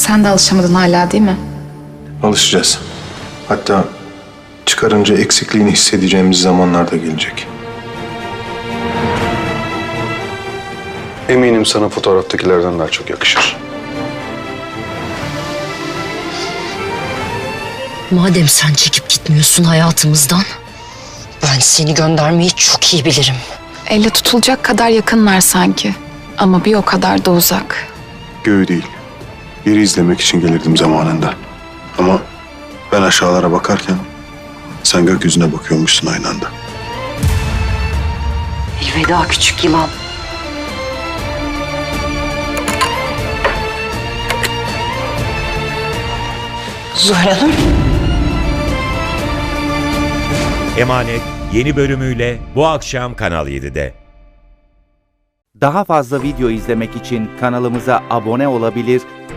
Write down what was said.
Sen de alışamadın hala değil mi? Alışacağız. Hatta çıkarınca eksikliğini hissedeceğimiz zamanlar da gelecek. Eminim sana fotoğraftakilerden daha çok yakışır. Madem sen çekip gitmiyorsun hayatımızdan, ben seni göndermeyi çok iyi bilirim. Elle tutulacak kadar yakınlar sanki. Ama bir o kadar da uzak. Göğü değil. Yeri izlemek için gelirdim zamanında. Ama ben aşağılara bakarken sen gökyüzüne bakıyormuşsun aynı anda. Elveda küçük yılan. Zuhal Hanım. Emanet yeni bölümüyle bu akşam Kanal 7'de. Daha fazla video izlemek için kanalımıza abone olabilir,